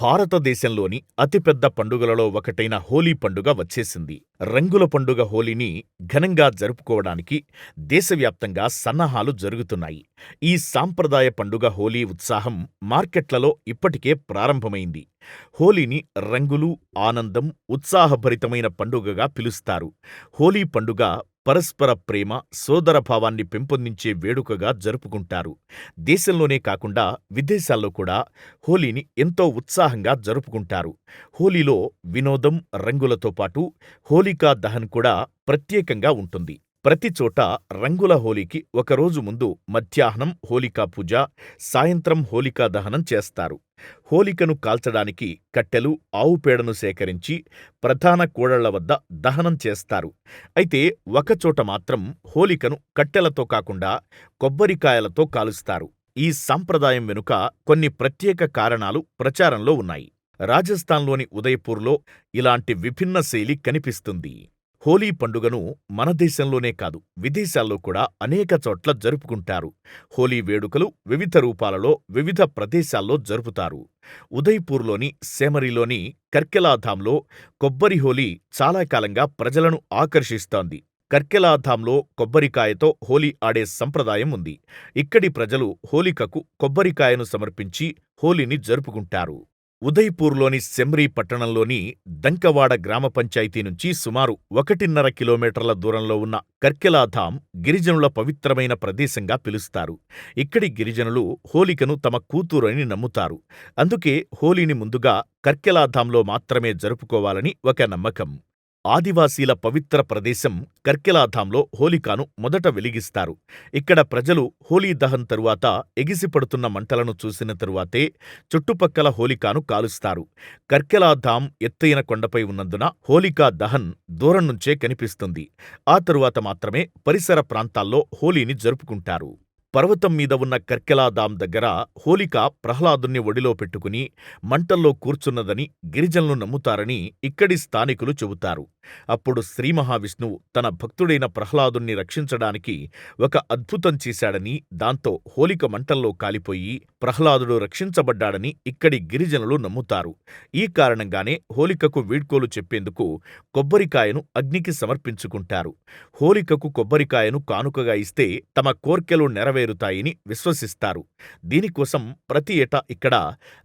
భారతదేశంలోని అతిపెద్ద పండుగలలో ఒకటైన హోలీ పండుగ వచ్చేసింది. రంగుల పండుగ హోలీని ఘనంగా జరుపుకోవడానికి దేశవ్యాప్తంగా సన్నాహాలు జరుగుతున్నాయి. ఈ సాంప్రదాయ పండుగ హోలీ ఉత్సాహం మార్కెట్లలో ఇప్పటికే ప్రారంభమైంది. హోలీని రంగులు, ఆనందం, ఉత్సాహభరితమైన పండుగగా పిలుస్తారు. హోలీ పండుగ పరస్పర ప్రేమ, సోదరభావాన్ని పెంపొందించే వేడుకగా జరుపుకుంటారు. దేశంలోనే కాకుండా విదేశాల్లో కూడా హోలీని ఎంతో ఉత్సాహంగా జరుపుకుంటారు. హోలీలో వినోదం, రంగులతో పాటు హోలికా దహన్ కూడా ప్రత్యేకంగా ఉంటుంది. ప్రతిచోటా రంగుల హోలీకి ఒకరోజు ముందు మధ్యాహ్నం హోలికా పూజ, సాయంత్రం హోలికా దహనం చేస్తారు. హోలికను కాల్చడానికి కట్టెలు, ఆవు పేడను సేకరించి ప్రధాన కూడళ్ళ వద్ద దహనం చేస్తారు. అయితే ఒకచోట మాత్రం హోలికను కట్టెలతో కాకుండా కొబ్బరికాయలతో కాలుస్తారు. ఈ సాంప్రదాయం వెనుక కొన్ని ప్రత్యేక కారణాలు ప్రచారంలో ఉన్నాయి. రాజస్థాన్లోని ఉదయపూర్లో ఇలాంటి విభిన్న శైలి కనిపిస్తుంది. హోలీ పండుగను మన దేశంలోనే కాదు విదేశాల్లో కూడా అనేక చోట్ల జరుపుకుంటారు. హోలీ వేడుకలు వివిధ రూపాలలో వివిధ ప్రదేశాల్లో జరుపుతారు. ఉదయ్పూర్లోని సేమరిలోని కర్కెలాధాంలో కొబ్బరి హోలీ చాలా కాలంగా ప్రజలను ఆకర్షిస్తోంది. కర్కెలాధాంలో కొబ్బరికాయతో హోలీ ఆడే సంప్రదాయం ఉంది. ఇక్కడి ప్రజలు హోలికకు కొబ్బరికాయను సమర్పించి హోలీని జరుపుకుంటారు. ఉదయ్పూర్లోని సెమ్రీ పట్టణంలోని దంకవాడ గ్రామ పంచాయతీ నుంచి సుమారు ఒకటిన్నర కిలోమీటర్ల దూరంలో ఉన్న కర్కెలాధామ్ గిరిజనుల పవిత్రమైన ప్రదేశంగా పిలుస్తారు. ఇక్కడి గిరిజనులు హోలికను తమ కూతురు అని నమ్ముతారు. అందుకే హోలీని ముందుగా కర్కెలాధామ్లో మాత్రమే జరుపుకోవాలని ఒక నమ్మకం. ఆదివాసీల పవిత్ర ప్రదేశం కర్కెలాధాంలో హోలికాను మొదట వెలిగిస్తారు. ఇక్కడ ప్రజలు హోలీ దహన్ తరువాత ఎగిసిపడుతున్న మంటలను చూసిన తరువాతే చుట్టుపక్కల హోలికాను కాలుస్తారు. కర్కెలాధాం ఎత్తైన కొండపై ఉన్నందున హోలికా దహన్ దూరం నుంచే కనిపిస్తుంది. ఆ తరువాత మాత్రమే పరిసర ప్రాంతాల్లో హోలీని జరుపుకుంటారు. పర్వతం మీద ఉన్న కర్కెలాదాం దగ్గర హోలిక ప్రహ్లాదుణ్ణి ఒడిలో పెట్టుకుని మంటల్లో కూర్చున్నదని గిరిజనులు నమ్ముతారని ఇక్కడి స్థానికులు చెబుతారు. అప్పుడు శ్రీ మహావిష్ణువు తన భక్తుడైన ప్రహ్లాదుణ్ణి రక్షించడానికి ఒక అద్భుతం చేశాడని దాంతో హోలిక మంటల్లో కాలిపోయి ప్రహ్లాదుడు రక్షించబడ్డాడని ఇక్కడి గిరిజనులు నమ్ముతారు. ఈ కారణంగానే హోలికకు వీడ్కోలు చెప్పేందుకు కొబ్బరికాయను అగ్నికి సమర్పించుకుంటారు. హోలికకు కొబ్బరికాయను కానుకగా ఇస్తే తమ కోర్కెలు నెరవేరుతాయని విశ్వసిస్తారు. దీనికోసం ప్రతి ఏటా ఇక్కడ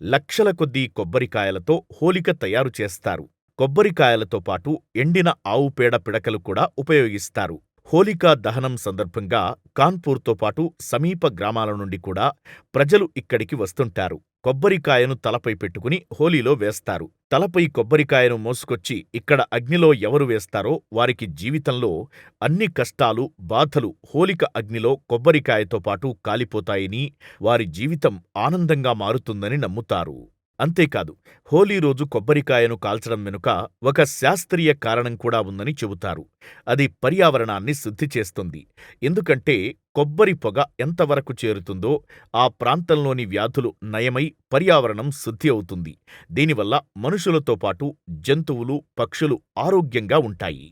లక్షల కొద్దీ కొబ్బరికాయలతో హోలిక తయారు చేస్తారు. కొబ్బరికాయలతో పాటు ఎండిన ఆవుపేడ పిడకలు కూడా ఉపయోగిస్తారు. హోలికా దహనం సందర్భంగా కాన్పూర్తో పాటు సమీప గ్రామాల నుండి కూడా ప్రజలు ఇక్కడికి వస్తుంటారు. కొబ్బరికాయను తలపై పెట్టుకుని హోలీలో వేస్తారు. తలపై కొబ్బరికాయను మోసుకొచ్చి ఇక్కడ అగ్నిలో ఎవరు వేస్తారో వారికి జీవితంలో అన్ని కష్టాలు, బాధలు హోలిక అగ్నిలో కొబ్బరికాయతో పాటు కాలిపోతాయని, వారి జీవితం ఆనందంగా మారుతుందని నమ్ముతారు. అంతేకాదు హోలీ రోజు కొబ్బరికాయను కాల్చడం వెనుక ఒక శాస్త్రీయ కారణం కూడా ఉందని చెబుతారు. అది పర్యావరణాన్ని శుద్ధి చేస్తుంది. ఎందుకంటే కొబ్బరి పొగ ఎంతవరకు చేరుతుందో ఆ ప్రాంతంలోని వ్యాధులు నయమై పర్యావరణం శుద్ధి అవుతుంది. దీనివల్ల మనుషులతో పాటు జంతువులు, పక్షులు ఆరోగ్యంగా ఉంటాయి.